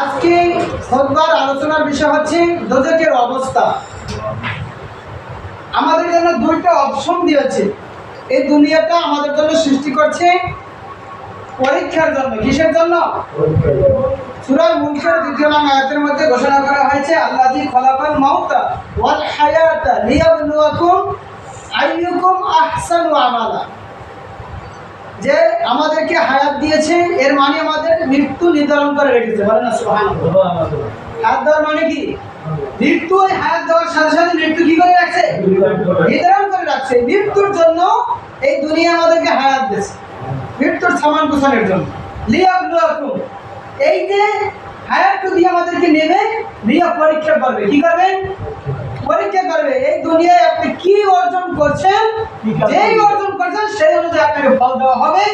আজকে খোদবার আলোচনার বিষয় হচ্ছে দোজকের অবস্থা। আমাদের জন্য দুইটা অপশন দিয়েছে। এই দুনিয়াটা আমাদের জন্য সৃষ্টি করছে পরীক্ষার জন্য। কিসের জন্য? সূরা মুনকার দ্বিতীয় নাম আয়াতের মধ্যে ঘোষণা করা হয়েছে, আল্লাযী খলাকাল মাউতা ওয়াল হায়াতা লিয়াবলুয়াকুম আইয়ুকুম আহসানু আমালা। যে আমাদেরকে হায়াত দিয়েছে, এর মানে আমাদের মৃত্যু নির্ধারণ করে রেখেছে। বলেন হায়াত দেওয়ার মানে কি? মৃত্যু ওই হায়াত দেওয়ার সাথে সাথে মৃত্যু কি করে রাখছে? নির্ধারণ করে রাখছে। মৃত্যুর জন্য এই দুনিয়া আমাদেরকে হায়াত দিয়েছে। মৃত্যুর সামান কুসানের জন্য। এই যে হায়াতটু দিয়ে আমাদেরকে নেবে নিয়ে পরীক্ষা করবে। কি করবে? পরীক্ষা করবে। এই দুনিয়ায় আপনি কি অর্জন করছেন যেই অর্জন করছেন সেই অনুযায়ী আপনাকে ফল দেওয়া হবে।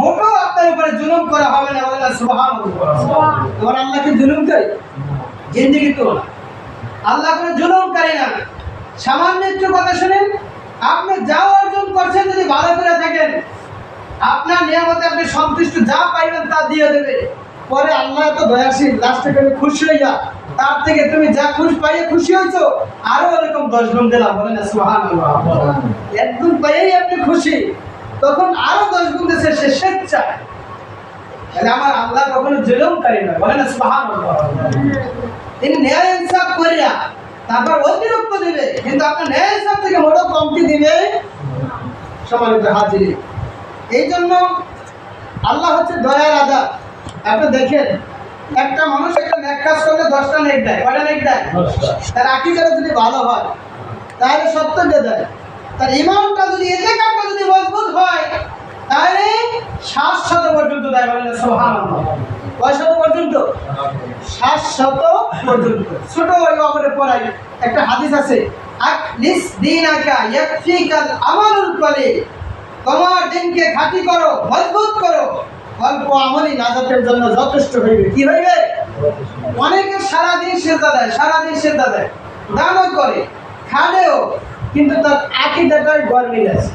মোটো আপনার উপরে জুলুম করা হবে না বলে সুবহানাল্লাহ। তোমার আল্লাহকে জুলুম করে? জিন্দিগি তো। আল্লাহ করে জুলুম করে না। সামান্য একটু কথা শুনেন। আপনি যা অর্জন করছেন যদি ভালো করে থাকেন আপনার নিয়ামতে আপনি সন্তুষ্ট যা পাইবেন তা দিয়ে দেবে। পরে আল্লাহ তো দয়াশীল লাস্টে খুশি হইয়া তার থেকে তুমি যা খুশি পাইয়ে খুশি হয়েছো, আরও এরকম দশ গুণ দিলাম সুহান এক গুণ পাইয়েই আপনি খুশি, তখন আরও দশ গুণ দিচ্ছে সে স্বেচ্ছা। তাহলে আমার আল্লাহ কখনো সুহান তিনি ন্যায় ইনসাফ করিয়া তারপর অতিরিক্ত দিবে, কিন্তু আপনার ন্যায় ইনসাফ থেকে মোটো কমতি দিবে সমানিত হাজিরি এই জন্য আল্লাহ হচ্ছে দয়ার আদা। আপনি দেখেন একটা মানুষ একটা নেক কাজ করলে দশটা নেক দেয় কয়টা নেক দেয়? তার আকিদাটা যদি ভালো হয় তাহলে সত্তরটা দেয় তার ইমানটা যদি এতে কাপটা যদি মজবুত হয় তাহলে সাত শত পর্যন্ত দেয় বলেন সোহান কয় শত পর্যন্ত? সাত শত পর্যন্ত। ছোট ওই অপরে পড়াই একটা হাদিস আছে আকলিস দিন আকা ইয়াকফিকাল আমালুল কলি তোমার দিনকে খাঁটি করো মজবুত করো। অল্প আমলই নাজাতের জন্য যথেষ্ট হইবে। কি হইবে? অনেকে সারাদিন সেজদা দেয় সারাদিন সেজদা দেয়। দানও করে খালেও কিন্তু তার আকিদাটার গরমিল আছে।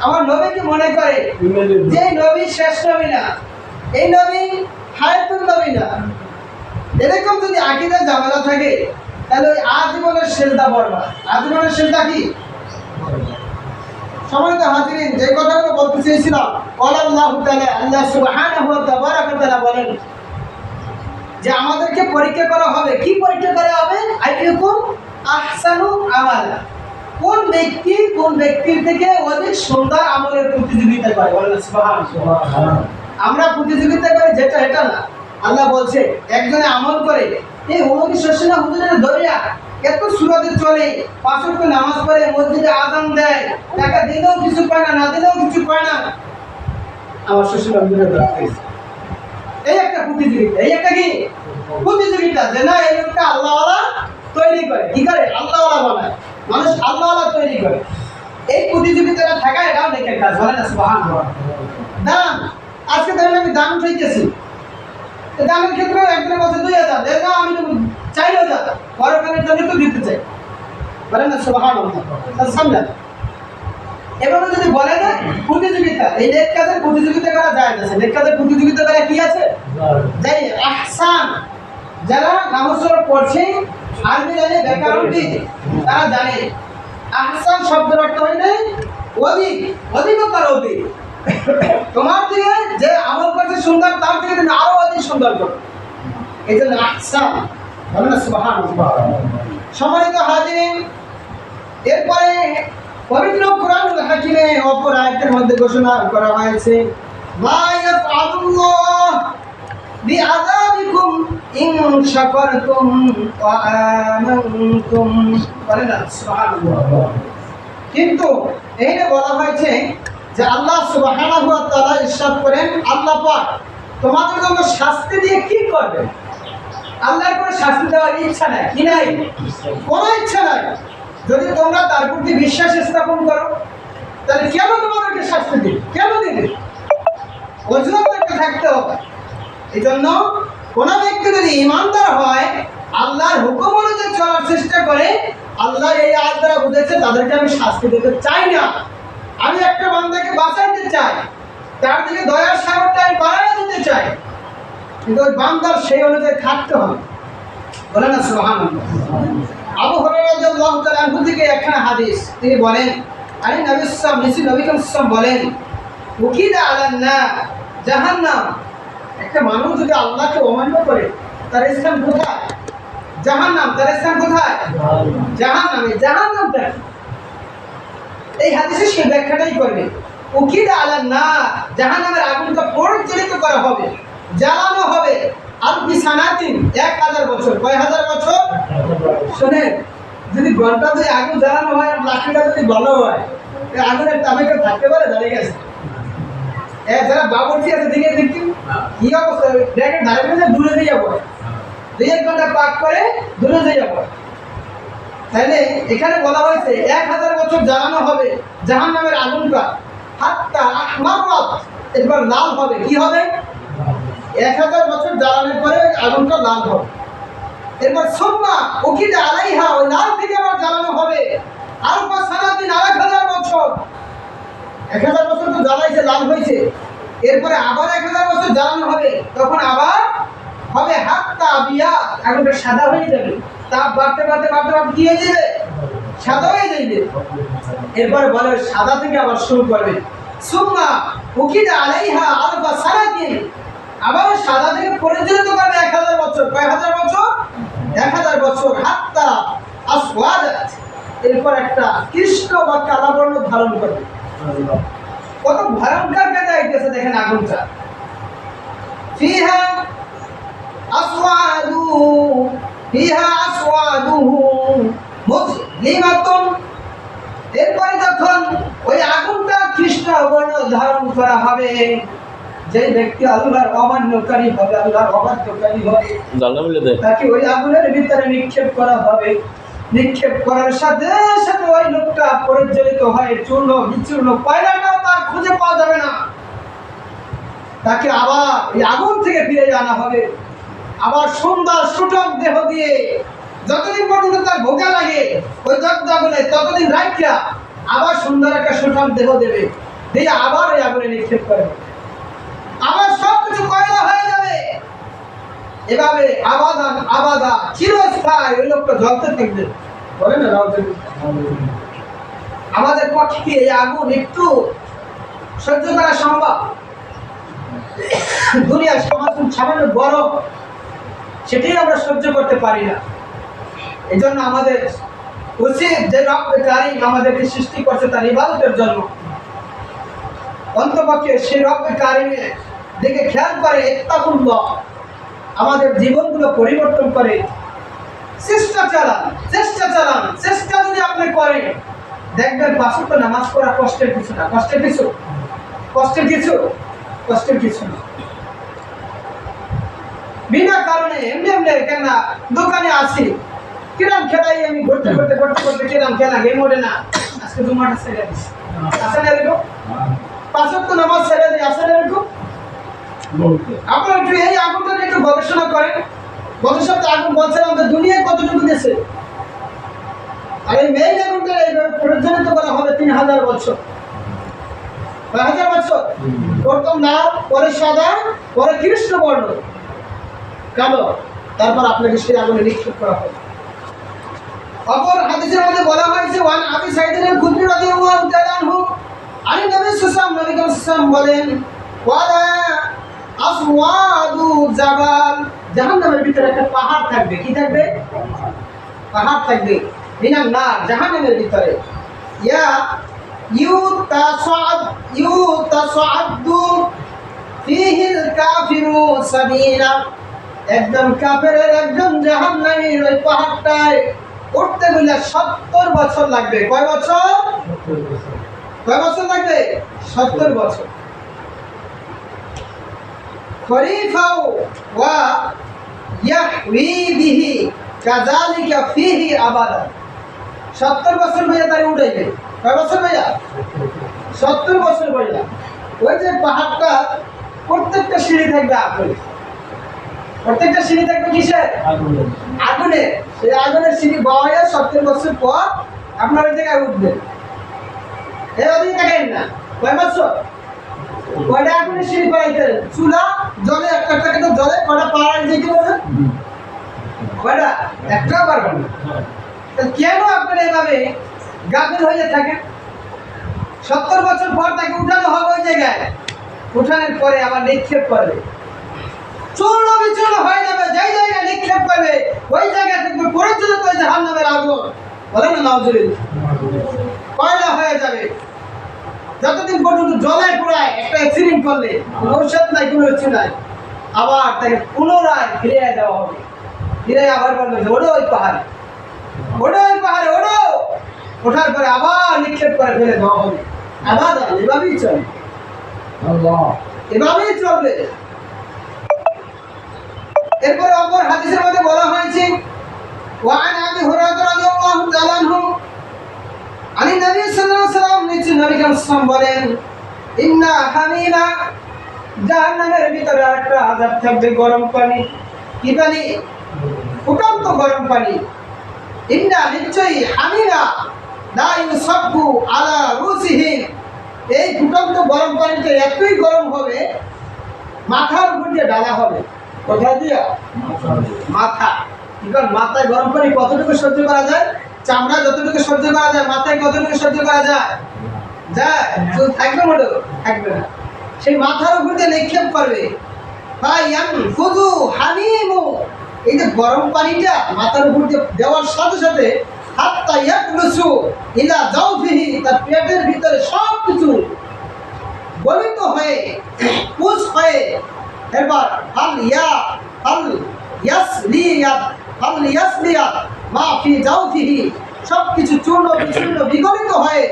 আমার নবীকে মনে করে? যে নবী। শেষ নবী না এই নবী হায়াতুল নবী না এরকম যদি আকিদার ঝামেলা থাকে তাহলে ওই আজীবনের সেজদা বর্মা আজীবনের সেজদা কি? হাজিরিন, যে কথাগুলো বলতে চেয়েছিলাম আল্লাহ তাআলা বলেন। যে আমাদেরকে পরীক্ষা করা হবে। কি পরীক্ষা করা হবে? আইয়ুকুম আহসানু আমালা। কোন ব্যক্তি কোন ব্যক্তির থেকে অধিক সুন্দর আমলের প্রতিযোগিতা করে? আমরা প্রতিযোগিতা করি যেটা, এটা না। আল্লাহ বলছে, একজনে আমল করে, এই অমুকি শস্যনা হুজুরের দরিয়া? এত সুরাতে চলে পাঁচ ওয়াক্ত নামাজ পড়ে, মসজিদে আজান দেয়, টাকা দিলেও কিছু পায় না না দিলেও কিছু পায় না। আমার শ্বশুর এই একটা প্রতিযোগিতা, এই একটা কি? প্রতিযোগিতা যে না, এই লোকটা আল্লাহওয়ালা তৈরি করে। কি করে? আল্লাহওয়ালা বানায়। মানুষ আল্লাহওয়ালা তৈরি করে। এই প্রতিযোগিতাটা থাকা, এটাও নেকের কাজ বলে না সুবাহান দান। আজকে ধরেন আমি দান উঠাইতেছি তো দানের ক্ষেত্রে একজনের বলছে দুই হাজার না, আমি তো চার হাজার পরকালের জন্য তো দিতে চাই। বলেন না সুবাহান সামনে এভাবে যদি বলে না, প্রতিযোগিতা, এই নেক কাজের প্রতিযোগিতা করা যায় না। নেক কাজের প্রতিযোগিতা করা কি আছে? যাই আহসান। যারা নামাজ পড়ছে আরবি জানে ব্যাকরণবিদ তারা জানে। আহসান শব্দের অর্থ হইলে অধিক, অধিকতার অধিক। তোমার থেকে যে আমল করছে সুন্দর, তার থেকে তুমি আরও অধিক সুন্দর করো। এই জন্য আহসান। বলে না কিন্তু এইটা বলা হয়েছে যে আল্লাহ ইরশাদ করেন, আল্লাহ পাক তোমাদের জন্য শাস্তি দিয়ে কি করবে? আল্লাহর কোনো শাস্তি দেওয়ার ইচ্ছা নাই, কি নাই? কোনো ইচ্ছা নাই। যদি তোমরা তার প্রতি বিশ্বাস স্থাপন করো, তাহলে কেন তোমাদেরকে শাস্তি দিবে? কেন দিবে? অজুহাত থাকতে হবে। এই জন্য কোনো ব্যক্তি যদি ইমানদার হয়, আল্লাহর হুকুম অনুযায়ী চলার চেষ্টা করে, আল্লাহ এই আয়াত দ্বারা বুঝেছে তাদেরকে আমি শাস্তি দিতে চাই না। আমি একটা বান্দাকে বাঁচাইতে চাই, তার দিকে দয়ার সাগরটা আমি বাড়াই দিতে চাই। কিন্তু ওই বান্দার সেই অনুযায়ী থাকতে হবে। বলে না সোহান আবু তালু থেকে একখানা হাদিস। তিনি বলেন আলী নবী ইসলাম নিসি নবী বলেন উকিদা আলান না জাহান্নাম। একটা মানুষ যদি আল্লাহকে অমান্য করে, তার স্থান কোথায়? জাহান্নাম, তার স্থান কোথায়? জাহান্নামে কি? এই হাদিসে সে ব্যাখ্যাটাই করবে উকিদা আলান না জাহান্নামের আগুনটা পরিচালিত করা হবে। জ্বালানো হবে। আর বিছানাতিন এক হাজার বছর। কয় হাজার বছর? শোনেন, যদি ঘণ্টা যদি আগুন জ্বালানো হয়, লাঠিটা যদি ভালো হয় আগুনের তাপে কেউ থাকতে পারে? দাঁড়িয়ে গেছে। যারা আছে কি অবস্থা? পাক করে তাইলে এখানে বলা হয়েছে, এক হাজার বছর জ্বালানো হবে জাহান নামের আগুনটা। হাতটা মারত এবার লাল হবে। কি হবে? এক হাজার বছর জ্বালানোর পরে আগুনটা লাল হবে। এরপর সোম্মা উকিদে আলাইহা ওই লাল থেকে আবার জ্বালানো হবে। আর পর সারাদিন আর এক হাজার বছর। এক হাজার বছর তো জ্বালাইছে, লাল হয়েছে। এরপরে আবার এক হাজার বছর জ্বালানো হবে। তখন আবার হবে হাত হাতটা বিয়া। আগুনটা সাদা হয়ে যাবে। তাপ বাড়তে বাড়তে বাড়তে বাড়তে কি হয়ে যাবে? সাদা হয়ে যাবে। এরপরে বলে সাদা থেকে আবার শুরু করবে। সুম্মা উকিদে আলাইহা আবার সাদা থেকে পরিচালিত করবে এক হাজার বছর। কয় হাজার বছর? এক হাজার বছর। হাত্তা আসওয়াদ এরপর একটা কৃষ্ণ বা কালা বর্ণ ধারণ করবে কত ভয়ঙ্কর কাজে আইতেছে দেখেন আগুনটা এরপরে যখন ওই আগুনটা কৃষ্ণ বর্ণ ধারণ করা হবে যে ব্যক্তি আল্লাহর অমান্যকারী হবে আল্লাহর অবাধ্যকারী হবে তাকে ওই আগুনের ভিতরে নিক্ষেপ করা হবে। নিক্ষেপ করার সাথে সাথে ওই লোকটা পরিচালিত হয় চূর্ণ বিচূর্ণ কয়লাটাও তার খুঁজে পাওয়া যাবে না। তাকে আবার এই আগুন থেকে ফিরে আনা হবে। আবার সুন্দর সুটক দেহ দিয়ে যতদিন পর্যন্ত তার ভোগা লাগে ওই আগুনে ততদিন রাখিয়া আবার সুন্দর একটা সুঠাম দেহ দেবে। দিয়ে আবার ওই আগুনে নিক্ষেপ করে। আবার সব কিছু কয়লা হয়ে যাবে। এভাবে আবাদান আবাদা, চিরস্থায়ী ওই লোকটা জ্বলতে থাকবে বলে না আমাদের পক্ষে এই আগুন একটু সহ্য করা সম্ভব? দুনিয়ার সমাজ সামান্য বড় সেটাই আমরা সহ্য করতে পারি না। এই জন্য আমাদের উচিত যে কারিম আমাদেরকে সৃষ্টি করছে তার ইবাদতের জন্য। অন্তপক্ষে সেই রব্বে কারিমের দিকে খেয়াল করে ইত্তাকুল্লাহ আমাদের জীবনগুলো পরিবর্তন করে। চেষ্টা চালান চেষ্টা চালান, চেষ্টা যদি আপনি করেন, দেখবেন পাঁচক নামাজ পড়া কষ্টের কিছু না। কষ্টের কিছু? কষ্টের কিছু? কষ্টের কিছু না। বিনা কারণে এমনি এমনি কেন দোকানে আসি কিরাম খেলাই আমি ঘুরতে ঘুরতে ঘুরতে ঘুরতে কিরাম খেলা গেম ওঠে না। আজকে জুমাটা ছেড়ে দিস আসে না এরকম পাঁচক নামাজ ছেড়ে দিই আসে না এরকম আপনারা একটু এই আগুনটা একটু গবেষণা করেন। গত সপ্তাহে আগুন বলছিলাম যে দুনিয়ায় কতটুকু গেছে? আর এই মেইন আগুনটা পরিচালিত করা হবে তিন হাজার বছর। হাজার বছর? প্রথম লাল পরে সাদা পরে কৃষ্ণ বর্ণ কালো। তারপর আপনাকে সেই আগুনে নিক্ষেপ করা হবে। অপর হাদিসের মধ্যে বলা হয়েছে ওয়ান আবি সাইদিনের খুদ্রি তাআলা আনহু আলী নবী সুসাম নবী সুসাম বলেন, ওয়ালা আসওয়াদু জাবাল। জাহান্নামের ভিতরে একটা পাহাড় থাকবে। কি থাকবে? পাহাড় থাকবে। মিনান না জাহান্নামের ভিতরে। ইয়া ইউতাসাদ, ইউতাসাদু ফিহিল কাফিরু সাবিনা একজন কাফেরের একজন জাহান্নামীর ওই পাহাড়টায় উঠতে গেলে সত্তর বছর লাগবে। কয় বছর? কয় বছর লাগবে? সত্তর বছর। খরিফাও ওয়া ইয়াহউই বিহি কাযালিকা ফিহি আবাদা সত্তর বছর ভাইয়া তারে উঠাইবে। কয় বছর ভাইয়া সত্তর বছর ভাইয়া ওই যে পাহাড়টা প্রত্যেকটা সিঁড়ি থাকবে আগুনে। প্রত্যেকটা সিঁড়ি থাকবে কিসের আগুনে। সেই আগুনের সিঁড়ি বয়া সত্তর বছর পর আপনার ওই জায়গায় উঠবেন। এবার দিকে দেখেন না। কয় বছর? কয়টা আগুনে সিঁড়ি পাইতে চুলা, জলে, একটা একটা জলে কয়টা পাড়ায় যেতে পারবে কয়টা? একটাও পারবে না। কেন আপনারা এভাবে গাফিল হয়ে থাকেন? সত্তর বছর পর তাকে উঠানো হবে ওই জায়গায়। উঠানোর পরে আবার নিক্ষেপ করবে। চূর্ণ বিচূর্ণ হয়ে যাবে, যেই জায়গায় নিক্ষেপ করবে, ওই জায়গা থেকে পরিচালিত হয়ে জাহান নামের আগুন। বলে না নজরুল কয়লা হয়ে যাবে। যতদিন পর্যন্ত জলায় পুরায় একটা অ্যাক্সিডেন্ট করলে ঔষধ নাই কোনো কিছু নাই আবার তাকে পুনরায় ফিরে দেওয়া হবে। ফিরে আবার বলবে ওড়ো ওই পাহাড়ে। ওড়ো ওই পাহাড়ে ওড়ো ওঠার পরে আবার নিক্ষেপ করে ফেলে দেওয়া হবে। আবার এভাবেই চলবে। এভাবেই চলবে। এরপরে অপর হাদিসের মধ্যে বলা হয়েছে ওয়ান আবি হুরায়রা রাদিয়াল্লাহু তাআলা আনহু আনি নবী সাল্লাল্লাহু আলাইহি ওয়াসাল্লাম নিচে নবী কালাম বলেন, ইন্না হামিলা জাহান্নামের ভিতরে আরেকটা আযাব থাকবে গরম পানি। কি পানি? ফুটন্ত গরম পানি। ইন্না নিশ্চয়ই হামিলা লা ইউসাব্বু আলা রুসিহি। এই ফুটন্ত গরম পানিতে এতই গরম হবে, মাথার উপর দিয়ে ডালা হবে। কোথায় দিয়া? মাথা। এখন মাথায় গরম পানি কতটুকু সহ্য করা যায়? চামড়া যতটুকু সহ্য করা যায়, মাথায় কতটুকু সহ্য করা যায়? থাকবে মোটো থাকবে না। সেই মাথার উপর দিয়ে নিক্ষেপ করবে। এই যে গরম পানিটা মাথার উপর দিয়ে দেওয়ার সাথে সাথে ইলা জাওফিহি তার পেটের ভিতরে সব কিছু এবার ইয়া ইয়াসলিয়াত হাল ইয়াসলিয়াত মা ফি যাও ফিহি সব কিছু চূর্ণ বিচূর্ণ বিগলিত হয়ে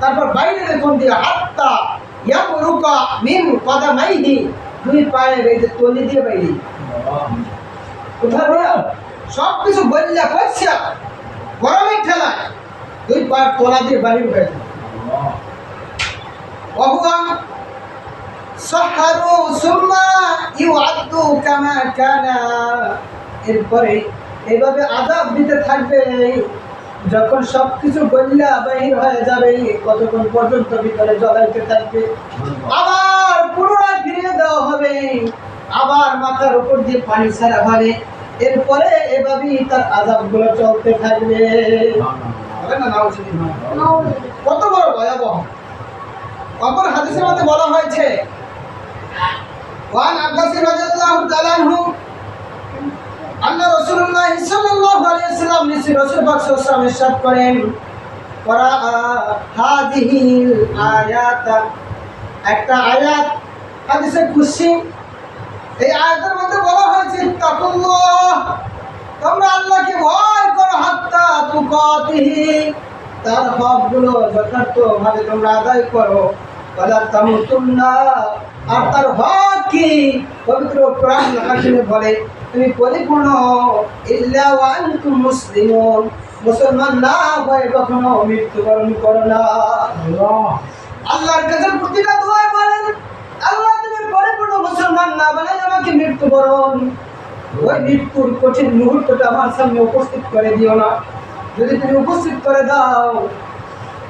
তারপর বাইরে কোন দিয়ে, আত্মা রূপা রুকা মিন কদা মাইহি দুই পায়ে বেঁধে তলি দিয়ে বাইরে। কোথায় সব কিছু বললা কইছা গরমের ঠেলা দুই পা তলা দিয়ে বাইরে উঠে অহুয়া সহারু সুম্মা ইউআদ্দু কামা কানা। এরপরে এইভাবে আজাব দিতে থাকবে যখন সব কিছু গল্লা বাহির হয়ে যাবে কতক্ষণ পর্যন্ত ভিতরে জ্বলাইতে থাকবে? আবার পুনরায় ফিরিয়ে দেওয়া হবে। আবার মাথার উপর দিয়ে পানি ছাড়া হবে। এরপরে এভাবেই তার আজাবগুলো চলতে থাকবে। কত বড় ভয়াবহ। অপর হাদিসের মধ্যে বলা হয়েছে, ওয়ান আব্বাস রাদিয়াল্লাহু তাআলা আল্লাহ রাসূলুল্লাহ সাল্লাল্লাহু আলাইহি ওয়াসাল্লাম নিচে রাসূল পাক সাল্লাল্লাহু আলাইহি করেন করা হাদিহিল আয়াত একটা আয়াত হাদিসে কুরসি, এই আয়াতের মধ্যে বলা হয়েছে তাকুল্লাহ তোমরা আল্লাহকে ভয় করো, হাত্তা তুকাতিহি তার হকগুলো যথার্থ ভাবে তোমরা আদায় করো, ওয়ালা তামুতুন্না আর তার হক কি? পবিত্র কোরআন হাকিমে বলে তুমি পরিপূর্ণ আনতুম মুসলিমুন। না হয়ে কখনো মৃত্যুবরণ করো না। আল্লাহর কাছে প্রতিটা দোয়া বলেন আল্লাহ তুমি পরিপূর্ণ মুসলমান না বানাই আমাকে মৃত্যুবরণ। ওই মৃত্যুর কঠিন মুহূর্তটা আমার সামনে উপস্থিত করে দিও না। যদি তুমি উপস্থিত করে দাও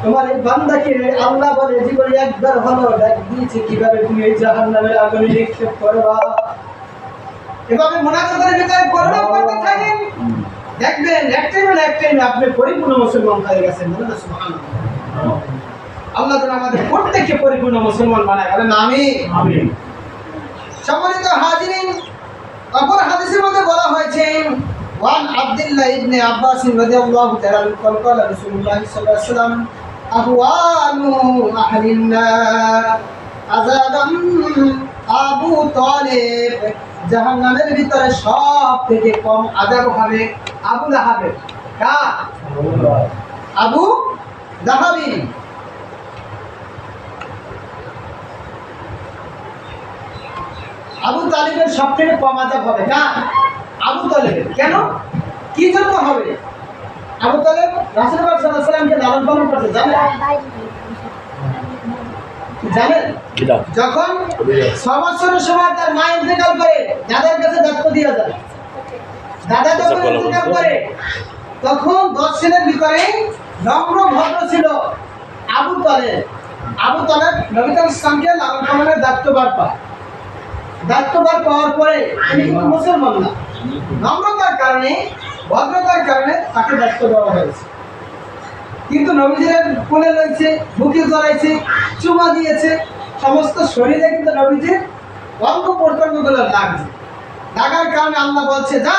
তোমার এই বান্দাকে আল্লাহ বলে জীবনে একবার ভালো দেখ দিয়েছে কীভাবে তুমি এই জাহান নামের আগুনে নিক্ষেপ করবা? এভাবে মোনাজাতের ভিতরে করবেন করতে থাকেন। দেখবেন এক টাইমে এক টাইমে আপনি পরিপূর্ণ মুসলমান হয়ে গেছেন বলেন সুবহানাল্লাহ। আল্লাহ আমাদের প্রত্যেককে পরিপূর্ণ মুসলমান বানায় বলেন আমি সম্মানিত হাজিরিন অপর হাদিসের মধ্যে বলা হয়েছে ওয়ান আব্দুল্লাহ ইবনে আব্বাস রাদিয়াল্লাহু তাআলা কল কল রাসূলুল্লাহ সাল্লাল্লাহু আলাইহি ওয়াসাল্লাম আহওয়ানু আহলিন নার আবু তালিব। জাহান্নামের ভিতরে সব থেকে কম আযাব হবে আবু লাহাবের। আবু লাহাবি। আবু তালিবের সব থেকে কম আজাব হবে। না আবু তালিবের। কেন? কি জন্য হবে? আবু তালেব রাসুল সাল্লামকে লালন পালন করতে জানেন? জানেন? যখন ছ বছরের সময় তার মা ইন্তেকাল করে দাদার কাছে দায়িত্ব দিয়ে যায় দাদা যখন ইন্তেকাল করে তখন দশ ছেলের ভিতরে নম্র ভদ্র ছিল আবু তালেব। আবু তালেব নবী তাল ইসলামকে লালন পালনের দায়িত্বভার পায়। দায়িত্বভার পাওয়ার পরে তিনি কিন্তু মুসলমান না। নম্রতার কারণে ভদ্রতার কারণে তাকে দায়িত্ব দেওয়া হয়েছে। কিন্তু নবীজির কোলে রয়েছে, বুকে জড়াইছে, চুমা দিয়েছে, সমস্ত শরীরে কিন্তু নবীজির অঙ্গ প্রত্যঙ্গগুলো লাগছে। লাগার কারণে আল্লাহ বলছে, যা,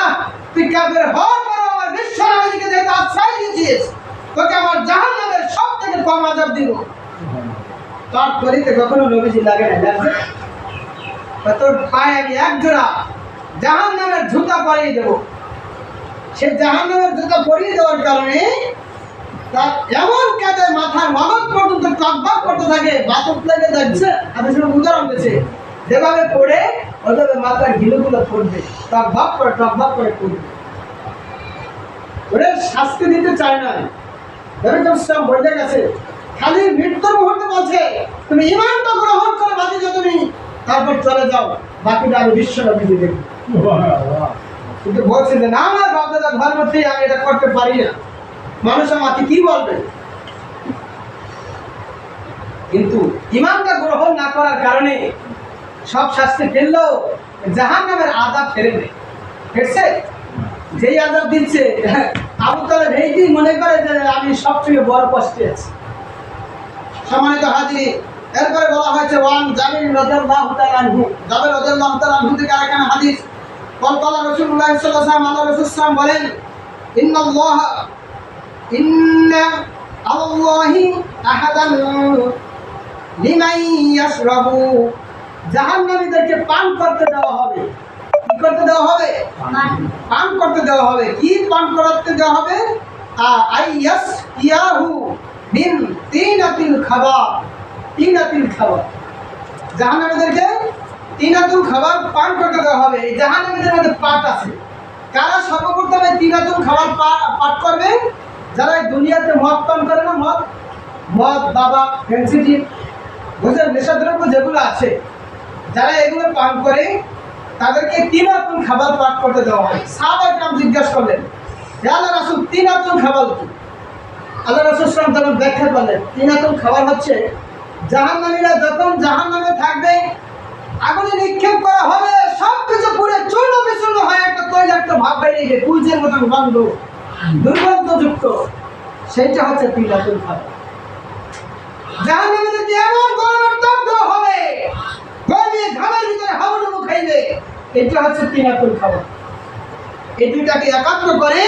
তুই কাবের হওয়ার পর আমার বিশ্ব নবীকে যেহেতু আশ্রয় দিয়েছিস, তোকে আমার জাহান নামের সব থেকে কম আজাব দিব। তার করিতে কখনো নবীজি লাগে না তা তোর পায়ে আমি এক জোড়া জাহান নামের জুতা পরিয়ে দেবো। সে জাহান নামের জুতা পরিয়ে দেওয়ার কারণে তার এমন কাজে মাথার পর্যন্ত টকবাক করতে থাকে বাতক লেগে যাচ্ছে আমি শুধু উদাহরণ দিয়েছি যেভাবে পড়ে ওইভাবে মাথার গিলুগুলো পড়বে। টকবাক করে টকবাক করে পড়বে। ওরে শাস্তি দিতে চায় না। রবিকম ইসলাম বলে গেছে খালি মৃত্যুর মুহূর্তে বলছে তুমি ইমানটা গ্রহণ করে বাদি যে তুমি। তারপর চলে যাও। বাকিটা আমি বিশ্বব্যাপী দিয়ে দেখব কিন্তু বলছে যে না আমার বাপদাদা ধর্মতেই আমি এটা করতে পারি না। মানুষ আমাকে কি বলবে? কিন্তু ইমানটা গ্রহণ না করার কারণে সব শাস্তি ফেললেও জাহান নামের আদাব ফেরে নেই ফেরছে? যেই আজাব দিচ্ছে, আবু তালেব এই মনে করে যে আমি সবচেয়ে বড় কষ্টে আছি। সম্মানিত হাজি এরপরে বলা হয়েছে, ওয়ান জামিন রাদিয়াল্লাহু তাআলা আনহু। জাবির রাদিয়াল্লাহু তাআলা আনহু থেকে আরেকখানে হাদিস। কলকাতা রাসূলুল্লাহ সাল্লাল্লাহু আলাইহি আল্লাহ রসুল বলেন, ইন্নাল্লাহা ইন্না আল্লাহি আহাদান লিমাই জাহান্নামীদেরকে পান করতে দেওয়া হবে। কি করতে দেওয়া হবে? পান। করতে দেওয়া হবে। কি পান করতে দেওয়া হবে? আইয়াস ইয়াহু মিন তিনাতিল খাবার। তিনাতিল খাবার। জাহান্নামীদেরকে তিনাতুল খাবার পান করতে দেওয়া হবে। এই জাহান্নামীদের মধ্যে পাট আছে। কারা সর্বপ্রথমে তিনাতুল খাবার পাঠ করবে? যারা এই দুনিয়াতে মদ পান করে না, মদ মদ বাবা ফেন্সিটিভ বুঝলেন নেশাদ্রব্য যেগুলো আছে, যারা এগুলো পান করে, তাদেরকে তিনাতুল খাবার পাঠ করতে দেওয়া হয়। সাহাবাই নাম জিজ্ঞাসা করলেন আল্লাহ রাসুল তিনাতুল খাবার কি? আল্লাহ রাসুল সালাম তখন ব্যাখ্যা করলেন তিনাতুল খাবার হচ্ছে, জাহান্নামীরা যখন জাহান্নামে থাকবে, আগুনে নিক্ষেপ করা হবে সব কিছু পুরে চূর্ণ বিচূর্ণ হয় একটা তৈলাক্ত ভাব বেরিয়ে গিয়ে কুলচের মতন গন্ধ দুর্গন্ধযুক্ত। সেইটা হচ্ছে তিনাতুল খাবার করে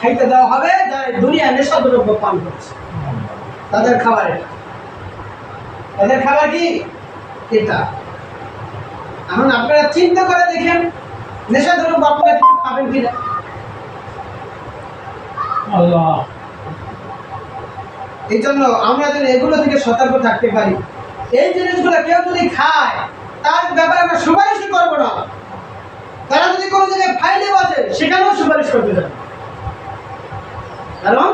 খাইতে দেওয়া হবে করছে। তাদের তাদের খাবার কি? এটা। এখন আপনারা চিন্তা করে দেখেন নেশা দ্রব্য আপনারা খাবেন কিনা? আল্লাহ। এই জন্য আমরা যেন এগুলো থেকে সতর্ক থাকতে পারি। এই জিনিসগুলো কেউ যদি খায়, তার ব্যাপারে আমরা সুপারিশই করব না। তারা যদি কোনো জায়গায় ফাইলে বাজে, সেখানেও সুপারিশ করতে যাবে। কারণ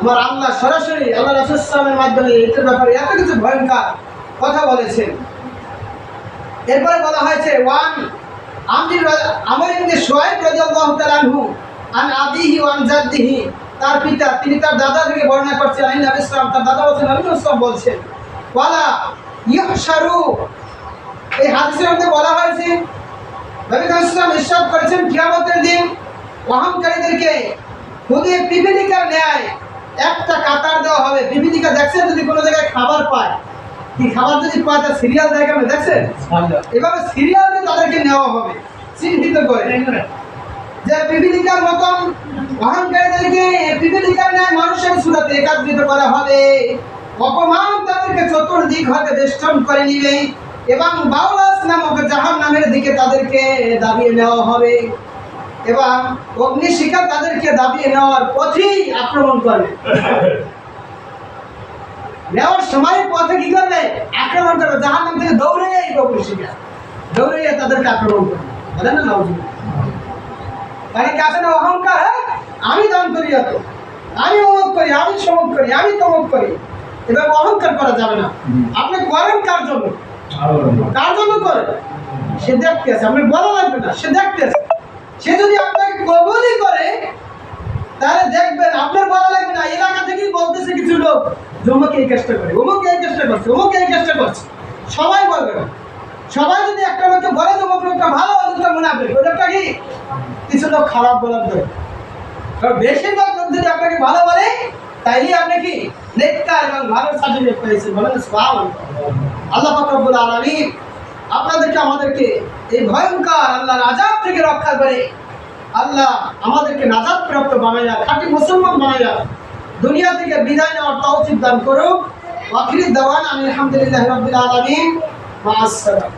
আমার আল্লাহ সরাসরি, আল্লাহ রাসুলামের মাধ্যমে এটার ব্যাপারে এত কিছু ভয়ঙ্কর কথা বলেছেন। এরপরে বলা হয়েছে, ওয়ান আমি আমর রাদিয়াল্লাহু তাআলা আনহু আন আবিহি ওয়ান জাদ্দিহি। তার পিতা তিনি তার দাদা থেকে বর্ণনা করছেন আলী নবী ইসলাম তার দাদা বলছেন নবী ইসলাম বলছেন ওয়ালা ইহশারু। এই হাদিসের মধ্যে বলা হয়েছে নবী ইসলাম ইরশাদ করেছেন কিয়ামতের দিন অহংকারীদেরকে খুদে পিপিলিকার ন্যায় একটা কাতার দেওয়া হবে। পিপিলিকা দেখছেন যদি কোনো জায়গায় খাবার পায় কি খাবার যদি পায় তার সিরিয়াল দেয় কেমন দেখছেন? এভাবে সিরিয়াল দিয়ে তাদেরকে নেওয়া হবে চিহ্নিত করে। যে পিপিলিকার মতন অহংকারীদেরকে পিপিলিকার ন্যায় মানুষের সুরাতে একাত্রিত করা হবে, অপমান তাদেরকে চতুর্দিক হতে বেষ্টন করে নিবে এবং বাউলাস নামক জাহান নামের দিকে তাদেরকে দাবিয়ে নেওয়া হবে। এবং অগ্নিশিখা তাদেরকে দাবিয়ে নেওয়ার পথেই আক্রমণ করবে। নেওয়ার সময় পথে কি করবে? আক্রমণ করবে। জাহান নাম থেকে দৌড়ে অগ্নিশিখা। দৌড়ে তাদেরকে আক্রমণ করবে। বলেন না মানে কাছে না অহংকার হ্যাঁ? আমি দান করি এত। আমি অমুক করি আমি সমুক করি আমি তমুক করি। এভাবে অহংকার করা যাবে না। আপনি করেন কার জন্য? কার জন্য। করেন? সে দেখতে আছে আপনি বলা লাগবে না সে দেখতে আছে। সে যদি আপনাকে কবলই করে তাহলে দেখবেন আপনার বলা লাগবে না এলাকা থেকেই বলতেছে কিছু লোক যে অমুক এই কাজটা করে অমুক এই কাজটা করছে অমুক এই কাজটা করছে। সবাই বলবে না। সবাই যদি একটা লোককে বলে যে লোকটা ভালো লোকটা মুনাফিক ওই লোকটা কি? কিছু লোক খারাপ বলার দরকার কারণ বেশিরভাগ লোক যদি আপনাকে ভালো বলে, তাইলে আপনি কি? নেককার এবং ভালো সার্টিফিকেট পেয়েছেন বলেন আল্লাহ পাক রব্বুল আলামিন আপনাদেরকে আমাদেরকে এই ভয়ঙ্কর আল্লাহর আজাব থেকে রক্ষা করে আল্লাহ আমাদেরকে নাজাত প্রাপ্ত বানাইয়া, খাঁটি মুসলমান বানাইয়া দুনিয়া থেকে বিদায় নেওয়ার তৌফিক দান করুক। ওয়াখির দাওয়ান আলহামদুলিল্লাহ রাব্বিল আলামিন। মা আসসালাম